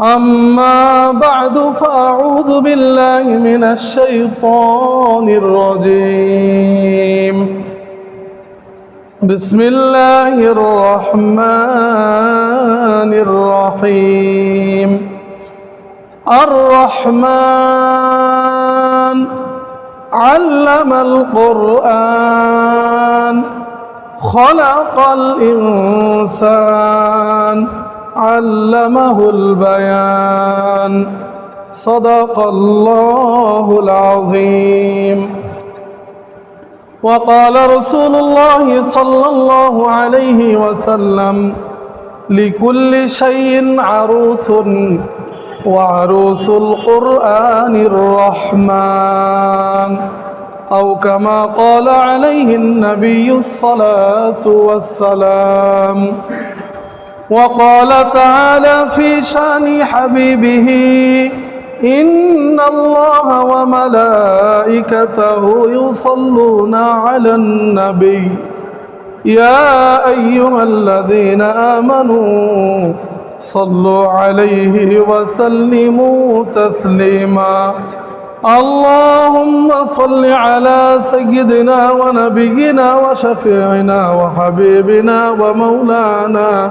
أما بعد فأعوذ بالله من الشيطان الرجيم. بسم الله الرحمن الرحيم. الرحمن علم القرآن خلق الإنسان. علمه البيان. صدق الله العظيم. وقال رسول الله صلى الله عليه وسلم لكل شيء عروس وعروس القرآن الرحمن. أو كما قال عليه النبي الصلاة والسلام وقال تعالى في شأن حبيبه إن الله وملائكته يصلون على النبي. يا أيها الذين آمنوا صلوا عليه وسلموا تسليما. اللهم صل على سيدنا ونبينا وشفيعنا وحبيبنا ومولانا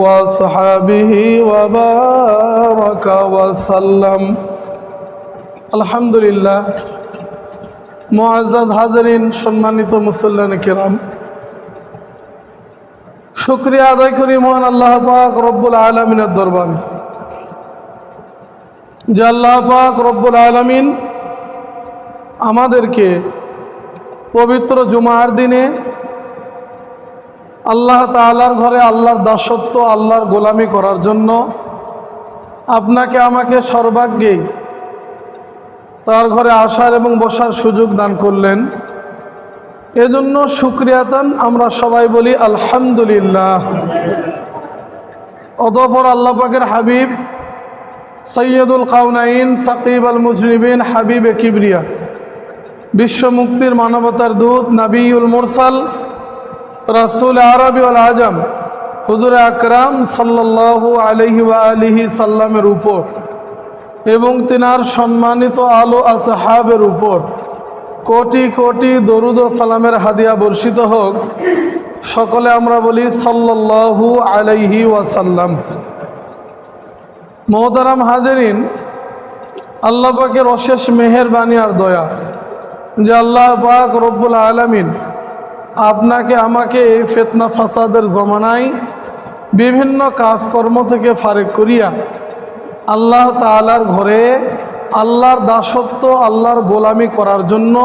وأصحابه وبارك وسلم আলহামদুলিল্লাহ মোয়াজ হাজারিন সম্মানিত মুসল্লান কেরাম শুক্রিয়া আদায় করি মহান আল্লাহ পাক রব্বুল আলমিনের দরবারে যে আল্লাহ পাক রব্বুল আলমিন আমাদেরকে পবিত্র জুমার দিনে আল্লাহ তালার ঘরে আল্লাহর দাসত্ব, আল্লাহর গোলামি করার জন্য আপনাকে আমাকে সর্বাগ্যেই তার ঘরে আসার এবং বসার সুযোগ দান করলেন। এজন্য সুক্রিয়াতান আমরা সবাই বলি আলহামদুলিল্লাহ। অতপর আল্লাহ পাকের হাবিব সৈয়দুল কাউনাইন সাকিব আল মুজরিবিন হাবিব এ কিবরিয়া বিশ্ব মুক্তির মানবতার দূত, নাবিউল মুরসাল রাসুল আরবি আজম, হুজুর আকরাম সাল্লাহ আলহি আলিহি সাল্লামের উপর এবং তিনার সম্মানিত আলো আসহাবের উপর কোটি কোটি দরুদ সালামের হাদিয়া বর্ষিত হোক। সকলে আমরা বলি সাল্লাল্লাহু আলাইহি ওয়াসাল্লাম মোহতারাম হাজরিন, আল্লাহ পাকের অশেষ মেহেরবানি আর দয়া যে আল্লাহ পাক রব্বুল আলমিন আপনাকে, আমাকে এই ফেতনা ফাসাদের জমানায় বিভিন্ন কাজকর্ম থেকে ফারেক করিয়া আল্লাহ তালার ঘরে আল্লাহর দাসত্ব, আল্লাহর গোলামি করার জন্য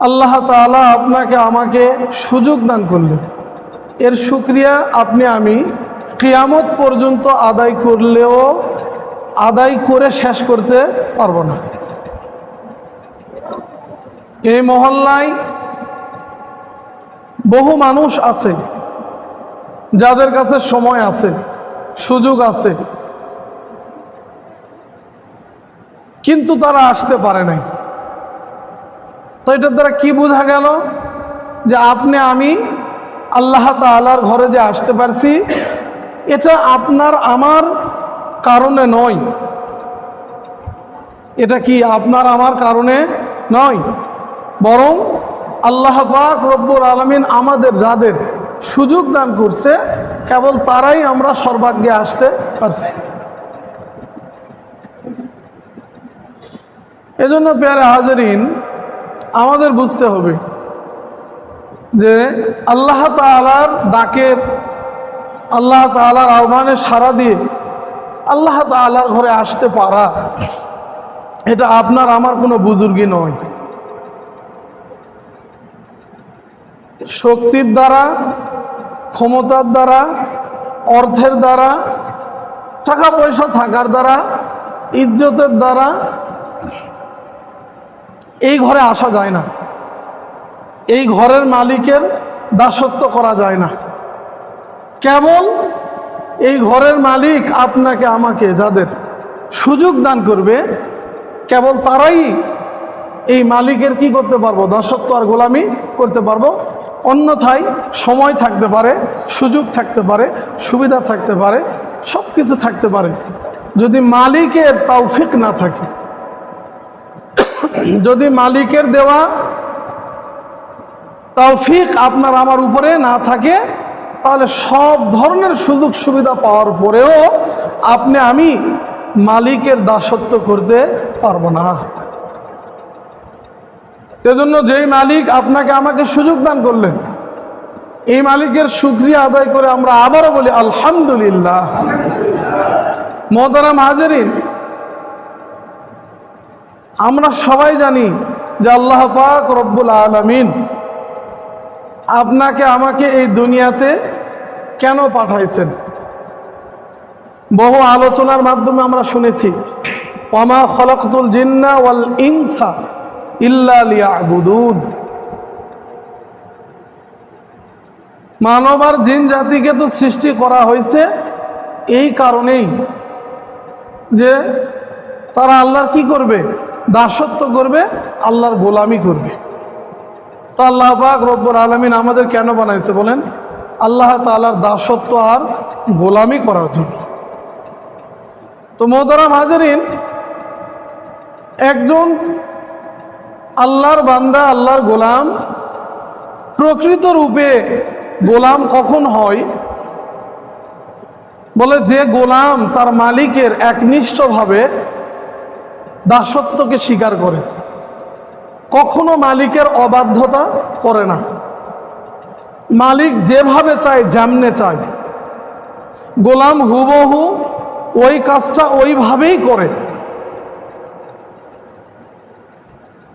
আল্লাহ তালা আপনাকে, আমাকে সুযোগ দান করলেন। এর সুক্রিয়া আপনি, আমি কিয়ামত পর্যন্ত আদায় করলেও আদায় করে শেষ করতে পারব না। এই মহল্লায় বহু মানুষ আছে, যাদের কাছে সময় আছে, সুযোগ আছে, কিন্তু তারা আসতে পারে নাই। তো এটার দ্বারা কি বোঝা গেল? যে আপনি, আমি আল্লাহ তালার ঘরে যে আসতে পারছি, এটা আপনার আমার কারণে নয়। এটা কি আপনার আমার কারণে নয়? বরং আল্লাহ পাক রব্বুর আলমিন আমাদের যাদের সুযোগ দান করছে, কেবল তারাই আমরা সর্বাগ্যে আসতে পারছি। এজন্য পেয়ারে হাজারিন, আমাদের বুঝতে হবে যে আল্লাহ তালার ডাকের, আল্লাহ তালার আহ্বানে সাড়া দিয়ে আল্লাহ তালার ঘরে আসতে পারা, এটা আপনার আমার কোনো বুজুর্গি নয়। শক্তির দ্বারা, ক্ষমতার দ্বারা, অর্থের দ্বারা টাকা পয়সা থাকার দ্বারা, ইজ্জতের দ্বারা এই ঘরে আসা যায় না। এই ঘরের মালিকের দাসত্ব করা যায় না। কেবল এই ঘরের মালিক আপনাকে, আমাকে যাদের সুযোগ দান করবে, কেবল তারাই এই মালিকের কি করতে পারব? দাসত্ব আর গোলামি করতে পারব? অন্যথায় সময় থাকতে পারে, সুযোগ থাকতে পারে, সুবিধা থাকতে পারে সব কিছু থাকতে পারে। যদি মালিকের তৌফিক না থাকে, যদি মালিকের দেওয়া তৌফিক আপনার আমার উপরে না থাকে, তাহলে সব ধরনের সুযোগ সুবিধা পাওয়ার পরেও আপনি আমি মালিকের দাসত্ব করতে পারব না। সেজন্য যেই মালিক আপনাকে আমাকে সুযোগ দান করলেন, এই মালিকের সুক্রিয়া আদায় করে আমরা আবারও বলি, আলহামদুলিল্লাহ। মোহতারাম হাজারিন, আমরা সবাই জানি যে আল্লাহ পাক রব্বুল আলমিন আপনাকে আমাকে এই দুনিয়াতে কেন পাঠাইছেন? বহু আলোচনার মাধ্যমে আমরা শুনেছি ওমা খলকতুল জিন্না ওয়াল ইনসা। ইল্লা লিয়াবুদুন। মানব আর জিন জাতিকে তো সৃষ্টি করা হয়েছে এই কারণেই যে তারা আল্লাহর কি করবে? দাসত্ব করবে, আল্লাহর গোলামি করবে। তো আল্লাহ পাক রব্বর আলমিন আমাদের কেন বানাইছে বলেন? আল্লাহ তালার দাসত্ব আর গোলামি করার জন্য। তো মোহতারাম হাজারিন, একজন আল্লাহর বান্দা, আল্লাহর গোলাম, প্রকৃত রূপে গোলাম কখন হয়? বলে যে গোলাম তার মালিকের একনিষ্ঠভাবে দাসত্বকে স্বীকার করে। কখনো মালিকের অবাধ্যতা করে না। মালিক যেভাবে চায়, যেমনে চায়। গোলাম হুবহু ওই কাজটা ওইভাবেই করে।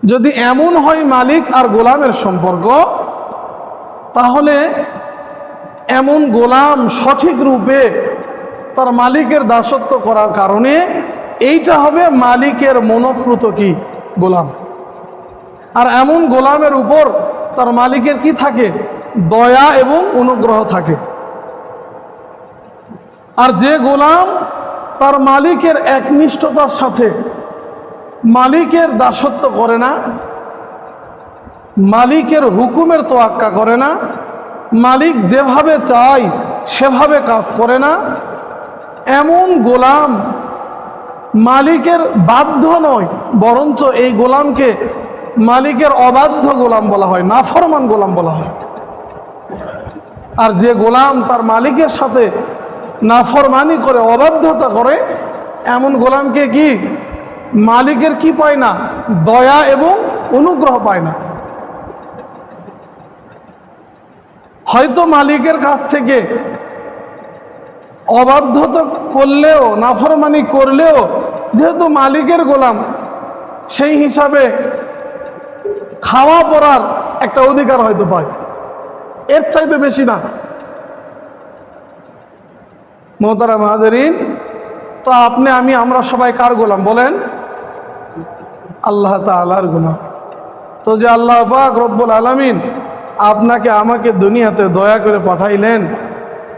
যদি এমন হয় মালিক আর গোলামের সম্পর্ক, তাহলে এমন গোলাম সঠিক রূপে তার মালিকের দাসত্ব করার কারণে এইটা হবে মালিকের মনোপ্রত কি? গোলাম। আর এমন গোলামের উপর তার মালিকের কি থাকে? দয়া এবং অনুগ্রহ থাকে। আর যে গোলাম তার মালিকের একনিষ্ঠতার সাথে মালিকের দাসত্ব করে না, মালিকের হুকুমের তোয়াক্কা করে না, মালিক যেভাবে চায় সেভাবে কাজ করে না। এমন গোলাম মালিকের বাধ্য নয়, বরঞ্চ এই গোলামকে মালিকের অবাধ্য গোলাম বলা হয়, নাফরমান গোলাম বলা হয়। আর যে গোলাম তার মালিকের সাথে নাফরমানি করে, অবাধ্যতা করে, এমন গোলামকে কি মালিকের কি পায় না? দয়া এবং অনুগ্রহ পায় না। হয়তো মালিকের কাছ থেকে অবাধ্যতা করলেও, নাফরমানি করলেও, যেহেতু মালিকের গোলাম, সেই হিসাবে খাওয়া পড়ার একটা অধিকার হয়তো পায়। এর চাইতে বেশি না। মোহতারা মাহাজারিন তো আপনি, আমি, আমরা সবাই কার গোলাম? বলেন। আল্লাহ তালার গোলাম তো যে আল্লাহ পাক রব্বুল আলমিন আপনাকে আমাকে দুনিয়াতে দয়া করে পাঠাইলেন,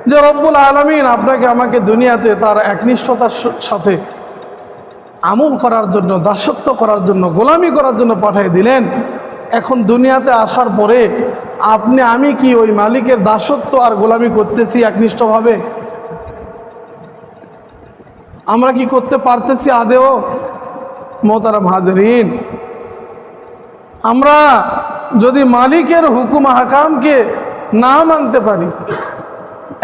যে রব্বুল আলমিন আপনাকে আমাকে দুনিয়াতে তার একনিষ্ঠতার সাথে আমল করার জন্য, দাসত্ব করার জন্য, গোলামি করার জন্য পাঠিয়ে দিলেন, এখন দুনিয়াতে আসার পরে আপনি, আমি কি ওই মালিকের দাসত্ব আর গোলামি করতেছি একনিষ্ঠভাবে? আমরা কি করতে পারতেছি আদেও? মোতারাম হাজরিন। আমরা যদি মালিকের হুকুম হাকামকে না মানতে পারি,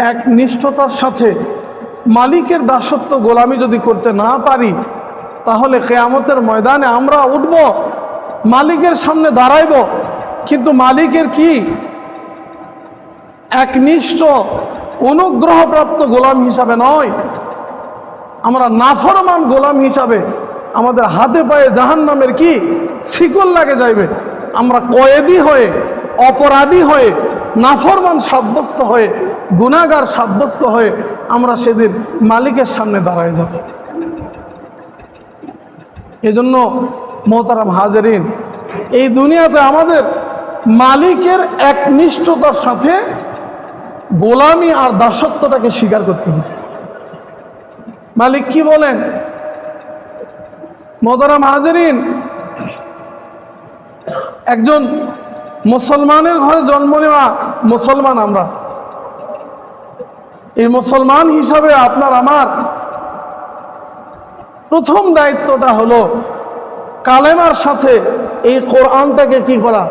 এক নিষ্ঠতার সাথে মালিকের দাসত্ব গোলামি যদি করতে না পারি, তাহলে কেয়ামতের ময়দানে আমরা উঠব, মালিকের সামনে দাঁড়াইব। কিন্তু মালিকের কি? একনিষ্ঠ অনুগ্রহপ্রাপ্ত গোলাম হিসাবে নয়। আমরা নাফরমান গোলাম হিসাবে আমাদের হাতে পায়ে জাহান নামের কি? শিকল লাগে যাইবে। আমরা কয়েদি হয়ে, অপরাধী হয়ে, নাফরমান সাব্যস্ত হয়ে গুণাগার সাব্যস্ত হয়ে আমরা সেদিন মালিকের সামনে দাঁড়ায় যাব। এজন্য মোহতারাম হাজারিন, এই দুনিয়াতে আমাদের মালিকের একনিষ্ঠতার সাথে গোলামি আর দাসত্বটাকে স্বীকার করতে হবে। মালিক কি বলেন? মোহতারাম হাজারিন একজন মুসলমানের ঘরে জন্ম নেওয়া মুসলমান আমরা। এই মুসলমান হিসাবে আপনার আমার প্রথম দায়িত্বটা হলো কালেমার সাথে এই কোরআনটাকে কি করা?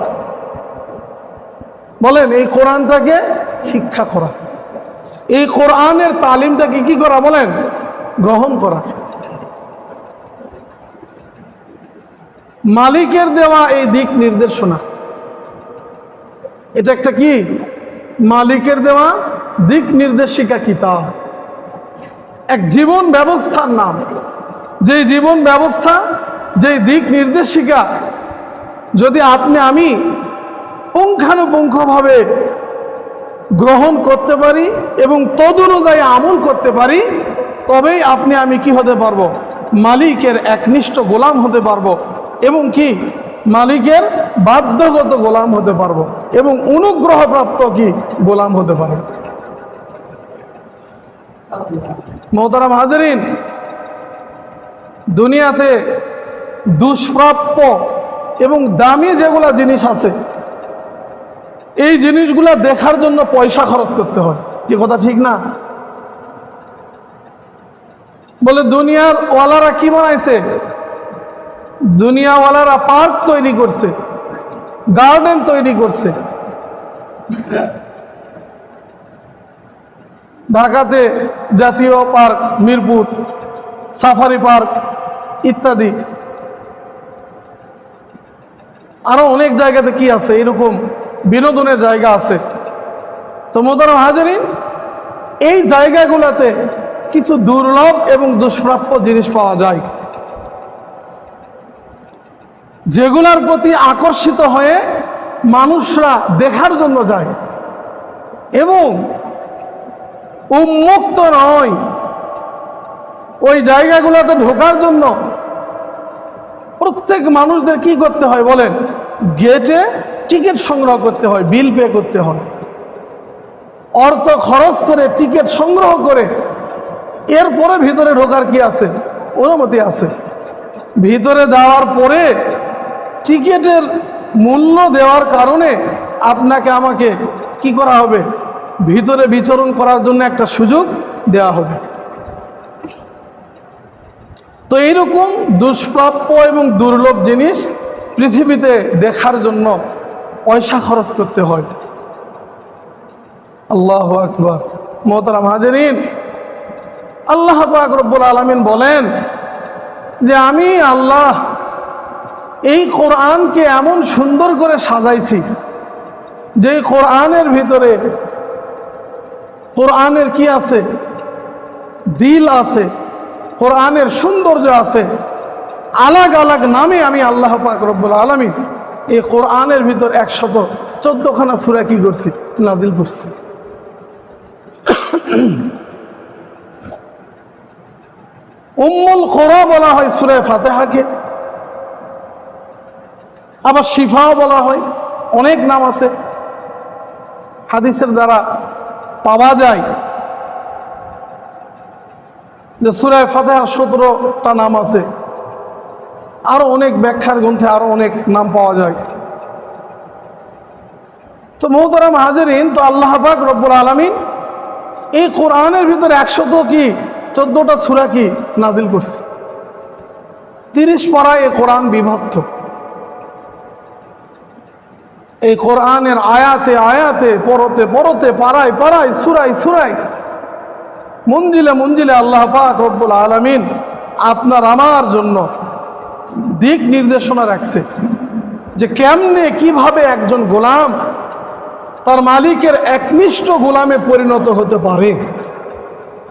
বলেন, এই কোরআনটাকে শিক্ষা করা। এই কোরআনের তালিমটাকে কি করা? বলেন, গ্রহণ করা। মালিকের দেওয়া এই দিক নির্দেশনা। এটা একটা কি? মালিকের দেওয়া দিক নির্দেশিকা কিতাব। এক জীবন ব্যবস্থার নাম। যে জীবন ব্যবস্থা, যে দিক নির্দেশিকা, যদি আপনি আমি পুঙ্খানুপুঙ্খভাবে গ্রহণ করতে পারি এবং তদনুযায়ী আমল করতে পারি, তবেই আপনি আমি কি হতে পারব? মালিকের একনিষ্ঠ গোলাম হতে পারব। এবং কি? মালিকের বাধ্যগত গোলাম হতে পারব। এবং অনুগ্রহপ্রাপ্ত কি? গোলাম হতে পারব। মোহতারাম হাজারিন, দুনিয়াতে দুষ্প্রাপ্য এবং দামি যেগুলা জিনিস আছে, এই জিনিসগুলা দেখার জন্য পয়সা খরচ করতে হয়। কি কথা ঠিক না? বলে, দুনিয়ার ওয়ালারা কি বানাইছে? দুনিয়াওয়ালারা পার্ক তৈরি করছে, গার্ডেন তৈরি করছে। ঢাকাতে জাতীয় পার্ক, মিরপুর, সাফারি পার্ক ইত্যাদি। আরও অনেক জায়গাতে কি আছে? এরকম বিনোদনের জায়গা আছে। তো মোদারম হাজারিন, এই জায়গাগুলোতে কিছু দুর্লভ এবং দুষ্প্রাপ্য জিনিস পাওয়া যায়। যেগুলার প্রতি আকর্ষিত হয়ে মানুষরা দেখার জন্য যায়। এবং উন্মুক্ত নয়। ওই জায়গাগুলোতে ঢোকার জন্য প্রত্যেক মানুষদের কি করতে হয় বলেন? গেটে টিকিট সংগ্রহ করতে হয়, বিল পে করতে হয়। অর্থ খরচ করে টিকিট সংগ্রহ করে এরপরে ভিতরে ঢোকার কি আছে? অনুমতি আছে। ভিতরে যাওয়ার পরে টিকিটের মূল্য দেওয়ার কারণে আপনাকে আমাকে কি করা হবে? ভিতরে বিচরণ করার জন্য একটা সুযোগ দেওয়া হবে। তো এইরকম দুষ্প্রাপ্য এবং দুর্লভ জিনিস পৃথিবীতে দেখার জন্য পয়সা খরচ করতে হয়। আল্লাহ আকবর। মোহতারাম হাজরিন, আল্লাহ আকরব্বুল আলমিন বলেন যে, আমি আল্লাহ এই কোরআনকে এমন সুন্দর করে সাজাইছি যে কোরআনের ভিতরে কোরআনের কি আছে? দিল আছে, কোরআনের সৌন্দর্য আছে, আলাগ আলাগ নামে আমি আল্লাহ পাক রব্বুল আলমী এই কোরআনের ভিতর একশত চোদ্দখানা সুরা কি করছি? নাজিল করছি। উম্মুল কোরা বলা হয় সুরায় ফাতেহাকে। আবার শিফাও বলা হয়, অনেক নাম আছে। হাদিসের দ্বারা পাওয়া যায় যে সুরায় ফাতেহার সতেরোটা নাম আছে। আরও অনেক ব্যাখ্যার গ্রন্থে আরও অনেক নাম পাওয়া যায়। তো মোহতারাম হাজারিন, তো আল্লাহ পাক রব্বুল আলমিন এই কোরআনের ভিতরে একশত কি, চোদ্দটা সুরা কি নাজিল করছে। তিরিশ পাড়ায় এ কোরআন বিভক্ত। এই কোরআনের আয়াতে আয়াতে, পরতে পরতে, পাড়ায় পাড়ায় সুরাই সুরাই মঞ্জিলে মঞ্জিলে আল্লাহ পাক রব্বুল আলমিন আপনার, আমার জন্য দিক নির্দেশনা রাখছে যে কেমনে, কীভাবে একজন গোলাম তার মালিকের একনিষ্ঠ গোলামে পরিণত হতে পারে?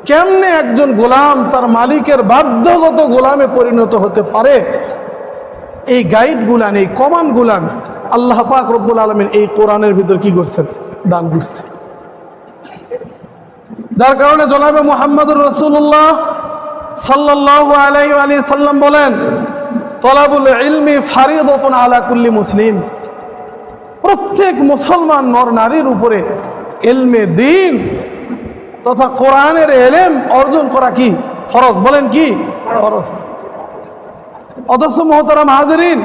কেমনে একজন গোলাম তার মালিকের বাধ্যগত গোলামে পরিণত হতে পারে? এই গাইড গুলান এই কমান গুলান আল্লাহ পাক রব্বুল আলমিন এই কোরআনের ভিতর কি করছেন? দান করছে যার কারণে জনাবে মোহাম্মদুর রসুল্লাহ সাল্লাহ সাল্লাম বলেন, তলাবুল ইলমি ফারিদতন আলা কুল্লি মুসলিম। প্রত্যেক মুসলমান নর নারীর উপরে এলমে দিন তথা কোরআনের এলেম অর্জন করা কি ফরজ? বলেন কি? ফরজ। অথচ মহতারাম হাজরিন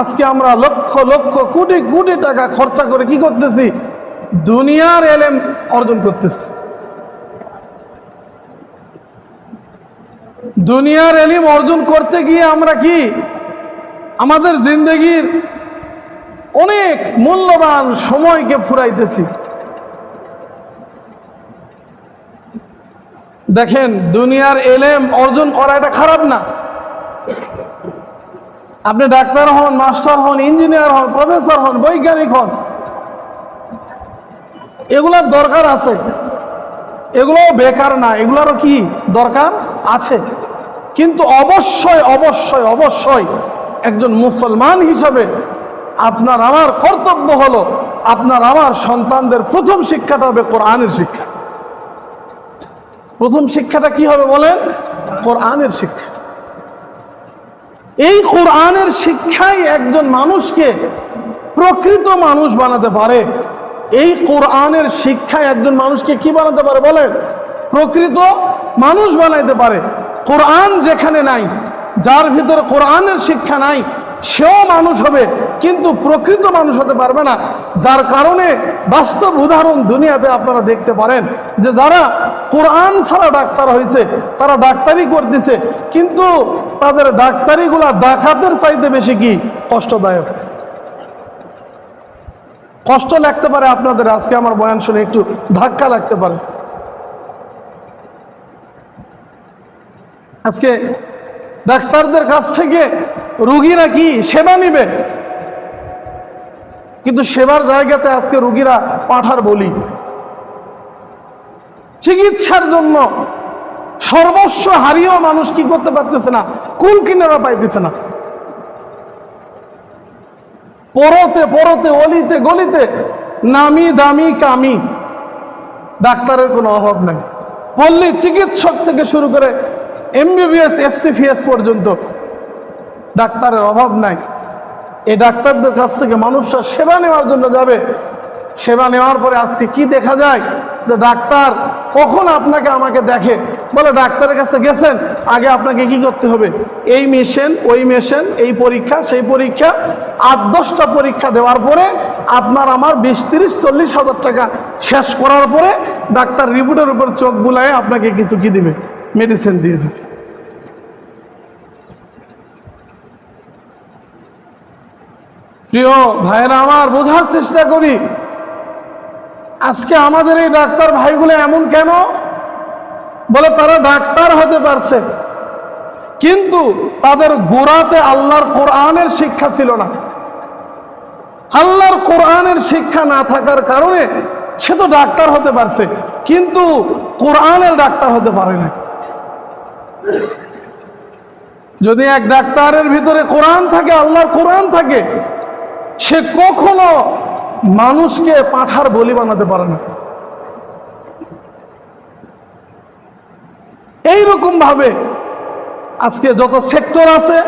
আজকে আমরা লক্ষ লক্ষ, কোটি কোটি টাকা খরচা করে কি করতেছি? দুনিয়ার এলেম অর্জন করতেছি। দুনিয়ার এলিম অর্জন করতে গিয়ে আমরা কি? আমাদের জিন্দগির অনেক মূল্যবান সময়কে ফুরাইতেছি। দেখেন, দুনিয়ার এলেম অর্জন করা এটা খারাপ না। আপনি ডাক্তার হন, মাস্টার হন, ইঞ্জিনিয়ার হন, প্রফেসর হন, বৈজ্ঞানিক হন, এগুলোর দরকার আছে। এগুলো বেকার না, এগুলোরও কি দরকার? আছে। কিন্তু অবশ্যই অবশ্যই অবশ্যই একজন মুসলমান হিসাবে আপনার আমার কর্তব্য হলো, আপনার আমার সন্তানদের প্রথম শিক্ষাটা হবে কোরআনের শিক্ষা। প্রথম শিক্ষাটা কি হবে বলেন? কোরআনের শিক্ষা। এই কোরআনের শিক্ষাই একজন মানুষকে প্রকৃত মানুষ বানাতে পারে। এই কোরআনের শিক্ষায় একজন মানুষকে কি বানাতে পারে বলে প্রকৃত মানুষ বানাইতে পারে। কোরআন যেখানে নাই, যার ভিতরে কোরআনের শিক্ষা নাই, সেও মানুষ হবে। কিন্তু প্রকৃত মানুষ হতে পারবে না। যার কারণে বাস্তব উদাহরণ দুনিয়াতে আপনারা দেখতে পারেন যে যারা কোরআন ছাড়া ডাক্তার হয়েছে তারা ডাক্তারি করতেছে, কিন্তু তাদের ডাক্তারিগুলা ডাকাতের চাইতে বেশি কি? কষ্টদায়ক। কষ্ট লাগতে পারে আপনাদের, আজকে আমার বয়ান শুনে একটু ধাক্কা লাগতে পারে। আজকে ডাক্তারদের কাছ থেকে রুগীরা কি সেবা নিবে? কিন্তু সেবার জায়গাতে আজকে রুগীরা পাঠার বলি। চিকিৎসার জন্য সর্বস্ব হারিয়েও মানুষ কি করতে পারতেছে না? কুল কিনারা পাইতেছে না। পরতে পরতে, অলিতে গলিতে, নামি দামি কামি। ডাক্তারের কোনো অভাব নাই। পল্লী চিকিৎসক থেকে শুরু করে এমবিবিএস, এফসিফিএস পর্যন্ত ডাক্তারের অভাব নাই। এই ডাক্তারদের কাছ থেকে মানুষরা সেবা নেওয়ার জন্য যাবে। সেবা নেওয়ার পরে আজকে কি দেখা যায়? যে ডাক্তার কখন আপনাকে আমাকে দেখে? বলে, ডাক্তারের কাছে গেছেন, আগে আপনাকে কি করতে হবে? এই মেশিন, ওই মেশিন, এই পরীক্ষা, সেই পরীক্ষা, আট, দশটা পরীক্ষা দেওয়ার পরে আপনার আমার বিশ, তিরিশ, চল্লিশ হাজার টাকা শেষ করার পরে ডাক্তার রিপোর্টের উপর চোখ বুলায় আপনাকে কিছু কি দিবে? মেডিসিন দিয়ে দিবে। প্রিয় ভাইরা আমার বোঝার চেষ্টা করি। আজকে আমাদের এই ডাক্তার ভাইগুলো এমন কেন? বলে তারা ডাক্তার হতে পারছে। কিন্তু তাদের গোড়াতে আল্লাহর কোরআনের শিক্ষা ছিল না। আল্লাহর কোরআনের শিক্ষা না থাকার কারণে সে তো ডাক্তার হতে পারছে, কিন্তু কোরআনের ডাক্তার হতে পারে না যদি এক ডাক্তারের ভিতরে কোরআন থাকে, আল্লাহর কোরআন থাকে সে কখনো মানুষকে পাঠার বলি বানাতে পারে না। এইরকম ভাবে আজকে যত সেক্টর আছে,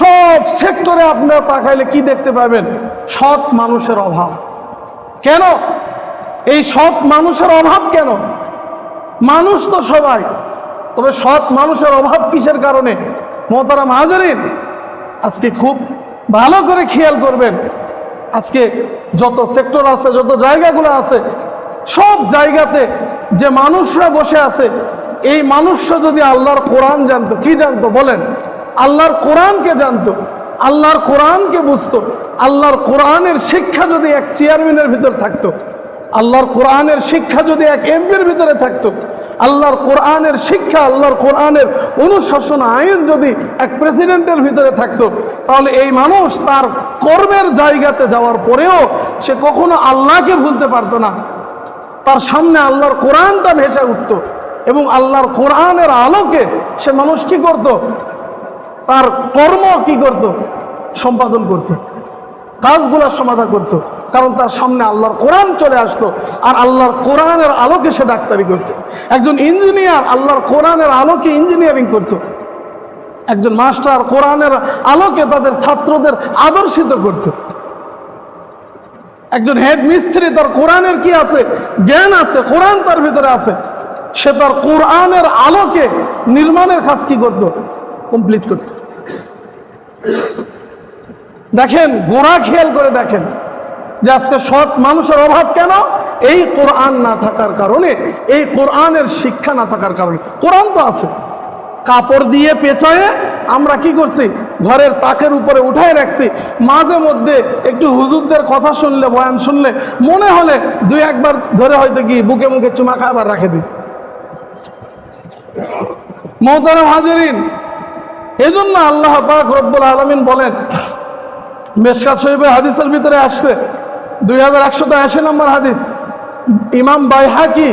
সব সেক্টরে আপনারা তাকাইলে কি দেখতে পাবেন? সৎ মানুষের অভাব। কেন? এই সৎ মানুষের অভাব কেন? মানুষ তো সবাই, তবে সৎ মানুষের অভাব কিসের কারণে? মোহতারাম হাজারিন, আজকে খুব ভালো করে খেয়াল করবেন। আজকে যত সেক্টর আছে, যত জায়গাগুলো আছে, সব জায়গাতে যে মানুষরা বসে আছে, এই মানুষরা যদি আল্লাহর কোরআন জানতো, কি জানতো বলেন? আল্লাহর কোরআনকে জানতো, আল্লাহর কোরআনকে বুঝতো, আল্লাহর কোরআনের শিক্ষা যদি এক চেয়ারম্যানের ভিতর থাকতো আল্লাহর কোরআনের শিক্ষা যদি এক এমপির ভিতরে থাকতো, আল্লাহর কোরআনের শিক্ষা, আল্লাহর কোরআনের অনুশাসন, আইন যদি এক প্রেসিডেন্টের ভিতরে থাকতো, তাহলে এই মানুষ তার কর্মের জায়গাতে যাওয়ার পরেও সে কখনো আল্লাহকে ভুলতে পারতো না। তার সামনে আল্লাহর কোরআনটা ভেসে উঠত এবং আল্লাহর কোরআনের আলোকে সে মানুষ কি করত? তার কর্ম কি করত? সম্পাদন করত। কাজগুলো সমাধা করত। কারণ তার সামনে আল্লাহর কোরআন চলে আসতো আর আল্লাহর কোরআনের আলোকে সে ডাক্তারি করত। একজন ইঞ্জিনিয়ার আল্লাহর কোরআনের আলোকে ইঞ্জিনিয়ারিং করত। একজন মাস্টার কোরআনের আলোকে তাদের ছাত্রদের আদর্শিত করত। একজন হেড মিস্ত্রি তার কোরআনের কি আছে? জ্ঞান আছে, কোরআন তার ভিতরে আছে। সে তার কোরআনের আলোকে নির্মাণের কাজ কি করত? কমপ্লিট করত। দেখেন, গোড়া খেয়াল করে দেখেন যে আজকে সৎ মানুষের অভাব কেন? এই কোরআন না থাকার কারণে, এই কোরআনের শিক্ষা না থাকার কারণে। কোরআন তো আছে। কাপড় দিয়ে পেঁচায়ে আমরা কি করছি? ঘরের তাকের উপরে উঠায় রাখছি। মাঝে মধ্যে একটু হুজুরদের কথা শুনলে, বয়ান শুনলে, মনে হলে দুই একবার ধরে হয়তো কি বুকে মুখে চুমা খাবার রাখে দিই। মহতারাম হাজিরিন, এজন্য আল্লাহ পাক রব্বুল আলমিন বলেন মেশকাত শরীফের হাদিসের ভিতরে আসছে। দুই হাজার একশো আশি নম্বর হাদিস। ইমাম বাইহাকি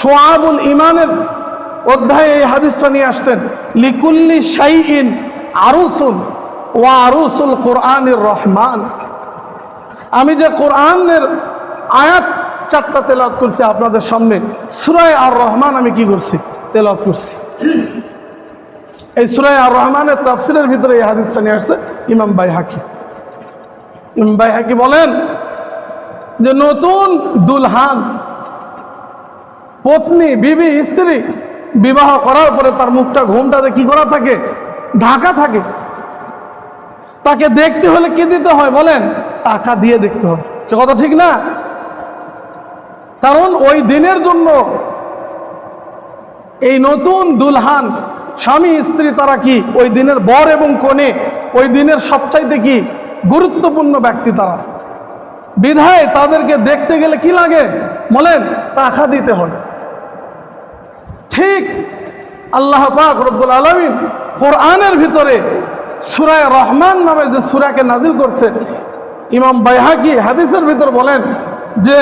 সোয়াবুল ইমানের অধ্যায়ে এই হাদিসটা নিয়ে আসছেন। লিকুল্লি শাইইন আরুসুন ওয়া আরুসুল কোরআনের রহমান। আমি যে কোরআনের আয়াত চারটা তেলাওয়াত করছি আপনাদের সামনে, সুরায় আর রহমান আমি কি করছি? তেলাওয়াত করছি। এই সুরায় আর রহমানের তাফসিরের ভিতরে এই হাদিসটা নিয়ে আসছে ইমাম বাই হাকি হাকি বলেন? যে নতুন দুলহান পত্নী, বিবি, স্ত্রী বিবাহ করার পরে তার মুখটা, ঘুমটাতে কি করা থাকে? ঢাকা থাকে। তাকে দেখতে হলে কি দিতে হয় বলেন? টাকা দিয়ে দেখতে হবে। সে কথা ঠিক না? কারণ ওই দিনের জন্য এই নতুন দুলহান স্বামী, স্ত্রী তারা কি? ওই দিনের বর এবং কনে, ওই দিনের সবচাইতে কি? গুরুত্বপূর্ণ ব্যক্তি তারা। বিধায় তাদেরকে দেখতে গেলে কি লাগে? বলেন, টাকা দিতে হয় ঠিক আল্লাহ পাক রব্বুল আলমিন কোরআনের ভিতরে সুরায় রহমান নামে যে সুরাকে নাজিল করছে, ইমাম বাইহাকি হাদিসের ভিতর বলেন যে,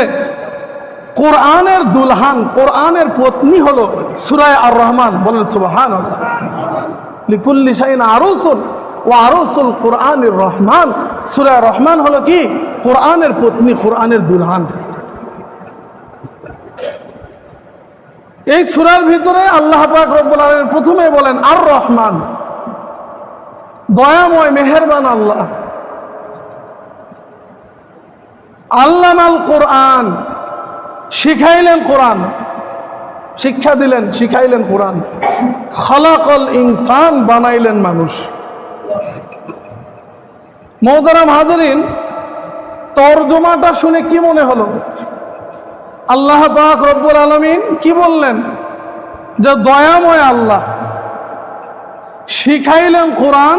কোরআনের দুলহান, কোরআনের পত্নী হলো সুরায় আর রহমান বলেন সুবাহান লিকুল্লি শাহিন আরুসুল ও আরুসুল কোরআনের রহমান। সুরায় রহমান হলো কি? কোরআনের পত্নী, কোরআনের দুলহান। এই সুরার ভিতরে আল্লাহ পাক রব্বুল প্রথমে বলেন আর রহমান দয়াময়, মেহেরবান আল্লাহ। আল্লামাল কোরআন। শিখাইলেন কোরআন। শিক্ষা দিলেন, শিখাইলেন কোরআন। খালাকল ইনসান বানাইলেন মানুষ। মৌদারাম হাজরিন তর্জমাটা শুনে কি মনে হলো? আল্লাহ পাক রব্বুল আলমিন কি বললেন? যে দয়াময় আল্লাহ, শিখাইলেন কোরআন,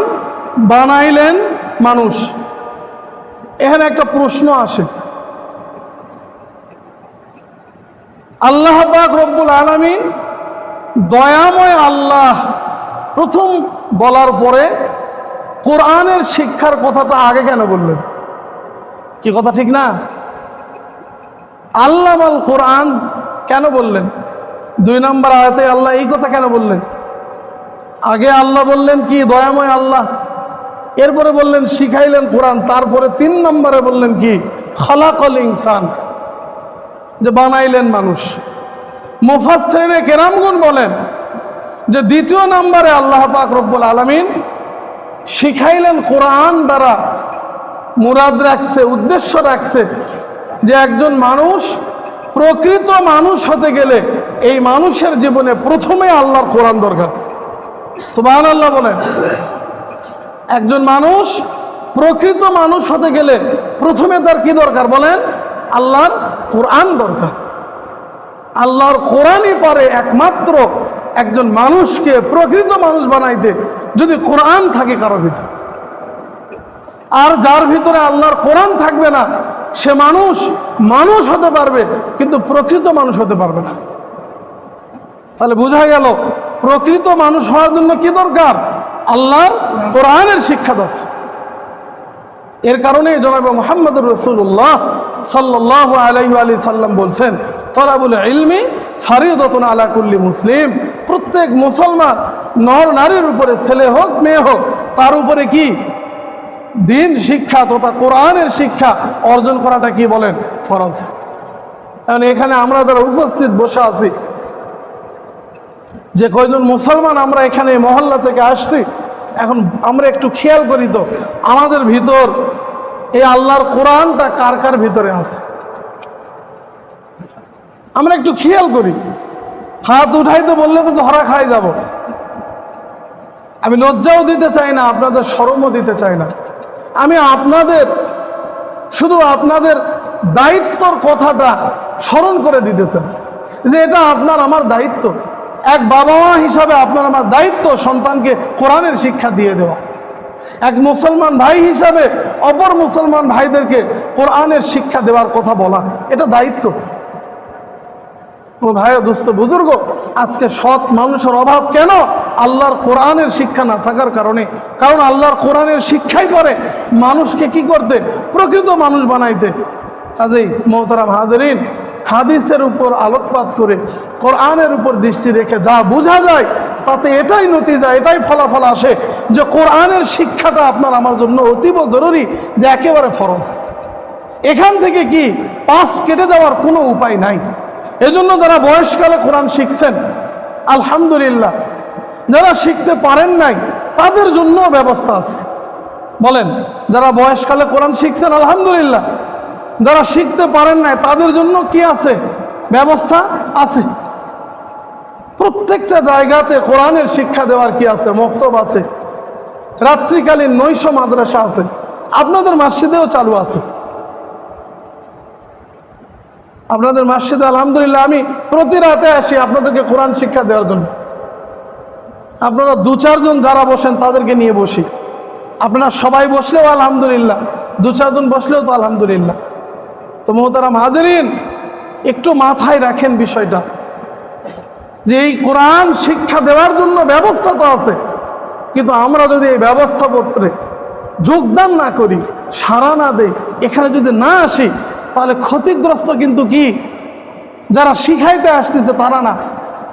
বানাইলেন মানুষ। এখানে একটা প্রশ্ন আসে। আল্লাহ পাক রব্বুল আলমিন দয়াময় আল্লাহ প্রথম বলার পরে কোরআনের শিক্ষার কথাটা আগে কেন বললেন? কি কথা ঠিক না? আল্লাহ আল কোরআন কেন বললেন? দুই নম্বর আয়াতে আল্লাহ এই কথা কেন বললেন? আগে আল্লাহ বললেন কি, দয়াময় আল্লাহ। এরপরে বললেন, শিখাইলেন কোরআন। তারপরে তিন নম্বরে বললেন কি, খালাকল ইনসান। যে বানাইলেন মানুষ। মুফাসসিরে কেরামগুন বলেন যে দ্বিতীয় নম্বরে আল্লাহ পাক রব্বুল আলমিন শিখাইলেন কোরআন দ্বারা মুরাদ রাখছে, উদ্দেশ্য রাখছে যে একজন মানুষ, প্রকৃত মানুষ হতে গেলে এই মানুষের জীবনে প্রথমে আল্লাহর কোরআন দরকার। সুবাহ আল্লাহ বলেন। একজন মানুষ, প্রকৃত মানুষ হতে গেলে প্রথমে তার কি দরকার বলেন? আল্লাহর কোরআন দরকার। আল্লাহর কোরআনই পারে একমাত্র একজন মানুষকে প্রকৃত মানুষ বানাইতে যদি কোরআন থাকে কারও ভিতরে। আর যার ভিতরে আল্লাহর কোরআন থাকবে না, সে মানুষ মানুষ হতে পারবে, কিন্তু প্রকৃত মানুষ হতে পারবে না। তাহলে বোঝা গেল, প্রকৃত মানুষ হওয়ার জন্য কি দরকার? আল্লাহর কোরআনের শিক্ষা দরকার। এর কারণে জনাব মোহাম্মদ রসুল্লাহ সাল্লাহ আলাই আলী সাল্লাম বলছেন, তলাবুল ইলমি ফারিদতন আলা কুল্লি মুসলিম। প্রত্যেক মুসলমান নর নারীর উপরে, ছেলে হোক, মেয়ে হোক, তার উপরে কি? দিন শিক্ষা তথা কোরআনের শিক্ষা অর্জন করাটা কি বলেন? ফরজ। এখন এখানে আমরা যারা উপস্থিত বসে আছি, যে কয়জন মুসলমান আমরা এখানে মহল্লা থেকে আসছি এখন আমরা একটু খেয়াল করি তো, আমাদের ভিতর এই আল্লাহর কোরআনটা কার কার ভিতরে আছে? আমরা একটু খেয়াল করি। হাত উঠাইতে বললে তো ধরা খাই যাব। আমি লজ্জাও দিতে চাই না, আপনাদের সরমও দিতে চাই না। আমি আপনাদের, শুধু আপনাদের দায়িত্বর কথাটা স্মরণ করে দিতেছেন যে এটা আপনার, আমার দায়িত্ব। এক বাবা মা হিসাবে আপনার আমার দায়িত্ব সন্তানকে কোরআনের শিক্ষা দিয়ে দেওয়া। এক মুসলমান ভাই হিসাবে অপর মুসলমান ভাইদেরকে কোরআনের শিক্ষা দেওয়ার কথা বলা, এটা দায়িত্ব। ও ভাই দুস্থ বুজুর্গ, আজকে সৎ মানুষের অভাব কেন আল্লাহর কোরআনের শিক্ষা না থাকার কারণে? কারণ আল্লাহর কোরআনের শিক্ষাই করে মানুষকে কি করতে? প্রকৃত মানুষ বানাইতে। কাজেই মোহতারাম হাজরিন, হাদিসের উপর আলোকপাত করে কোরআনের উপর দৃষ্টি রেখে যা বোঝা যায়, তাতে এটাই নতিজা, এটাই ফলাফল আসে যে কোরআনের শিক্ষাটা আপনার আমার জন্য অতীব জরুরি যে একেবারে ফরজ। এখান থেকে কি পাস কেটে যাওয়ার কোনো উপায় নাই? এজন্য যারা বয়সকালে কোরআন শিখছেন, আলহামদুলিল্লাহ, যারা শিখতে পারেন নাই, তাদের জন্য ব্যবস্থা আছে। বলেন, যারা বয়সকালে কোরআন শিখছেন, আলহামদুলিল্লাহ, যারা শিখতে পারেন নাই, তাদের জন্য কি আছে? ব্যবস্থা আছে। প্রত্যেকটা জায়গাতে কোরআনের শিক্ষা দেওয়ার কি আছে? মক্তব আছে। রাত্রিকালীন নৈশ মাদ্রাসা আছে। আপনাদের মসজিদেও চালু আছে। আপনাদের মসজিদে আলহামদুলিল্লাহ আমি প্রতি রাতে আসি আপনাদেরকে কোরআন শিক্ষা দেওয়ার জন্য। আপনারা দু চারজন যারা বসেন তাদেরকে নিয়ে বসি। আপনারা সবাই বসলেও আলহামদুলিল্লাহ, দু চারজন বসলেও তো আলহামদুলিল্লাহ। তো মোহতারাম হাজারিন, একটু মাথায় রাখেন বিষয়টা। যে এই কোরআন শিক্ষা দেওয়ার জন্য ব্যবস্থা তো আছে। কিন্তু আমরা যদি এই ব্যবস্থাপত্রে যোগদান না করি, সাড়া না দেই, এখানে যদি না আসি, তাহলে ক্ষতিগ্রস্ত কিন্তু কি? যারা শিখাইতে আসতেছে তারা না।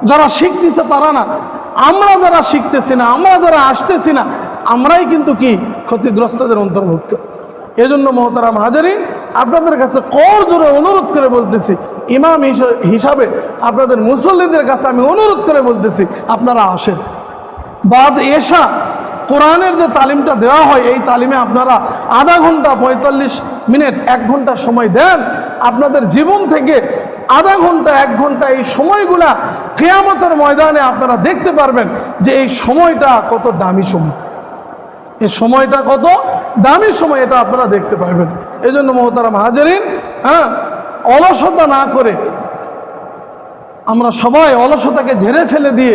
যারা শিখতেছে তারা না। আমরা যারা শিখতেছি না, আমরা যারা আসতেছি না, আমরাই কিন্তু কি? ক্ষতিগ্রস্তদের অন্তর্ভুক্ত। এজন্য মহতারাম হাজারি আপনাদের কাছে কর জোরে অনুরোধ করে বলতেছি, ইমাম হিস- হিসাবে আপনাদের মুসল্লিদের কাছে আমি অনুরোধ করে বলতেছি, আপনারা আসেন। বাদ এশা, কোরআনের যে তালিমটা দেওয়া হয়, এই তালিমে আপনারা আধা ঘণ্টা পঁয়তাল্লিশ মিনিট, এক ঘণ্টা সময় দেন। আপনাদের জীবন থেকে আধা ঘণ্টা, এক ঘণ্টা এই সময়গুলা কেয়ামতের ময়দানে আপনারা দেখতে পারবেন যে এই সময়টা কত দামি সময়। এই সময়টা কত? দামি সময়, এটা আপনারা দেখতে পারবেন। এই জন্য মহতারাম হাজারিন হ্যাঁ অলসতা না করে আমরা সবাই অলসতাকে ঝেড়ে ফেলে দিয়ে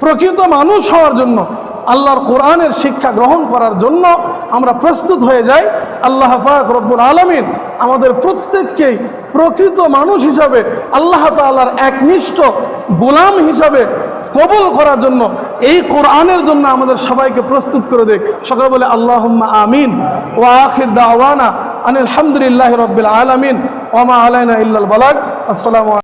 প্রকৃত মানুষ হওয়ার জন্য, আল্লাহর কোরআনের শিক্ষা গ্রহণ করার জন্য আমরা প্রস্তুত হয়ে যাই। আল্লাহ পাক রব্বুল আলমিন আমাদের প্রত্যেককেই প্রকৃত মানুষ হিসাবে, আল্লাহ তাআলার একনিষ্ঠ গোলাম হিসাবে কবুল করার জন্য, এই কোরআনের জন্য আমাদের সবাইকে প্রস্তুত করে দেখ। সকালে বলে আল্লাহ আমিন ও আখির দাওয়ানা আনিল আলহামদুলিল্লাহ রবিল আলমিন ওমা আলাইনা ইল্লাল বালাক আসসালামু